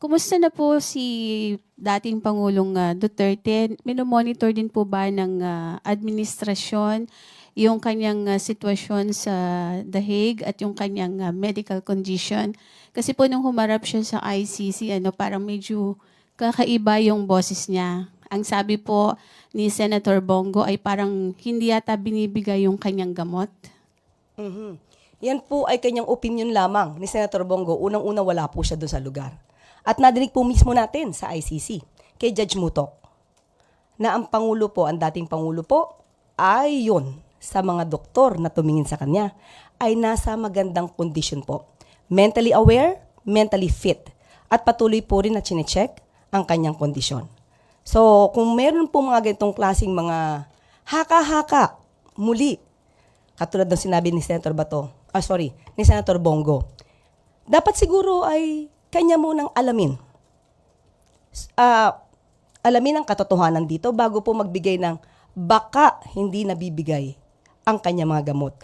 Kumusta na po si dating Pangulong ah, Duterte? Minomonitor din po ba ng ah, administrasyon yung kanyang ah, sitwasyon sa The Hague at yung kanyang ah, medical condition? Kasi po nung humarap siya sa ICC, ano, parang medyo kakaiba yung boses niya. Ang sabi po ni Senator Bongo ay parang hindi yata binibigay yung kanyang gamot. Mhm. Yan po ay kanyang opinion lamang ni Senator Bongo. Unang-una wala po siya doon sa lugar. At nadinig po mismo natin sa ICC kay Judge Mutok na ang Pangulo po, ang dating Pangulo po, ay yun sa mga doktor na tumingin sa kanya ay nasa magandang kondisyon po. Mentally aware, mentally fit. At patuloy po rin na chinecheck ang kanyang kondisyon. So, kung meron po mga ganitong klaseng mga haka-haka, muli, katulad ng sinabi ni Senator Bato, ah sorry, ni Senator Bongo, dapat siguro ay kanya munang alamin. Ah, alamin ang katotohanan dito bago po magbigay ng baka hindi nabibigay ang kanya mga gamot.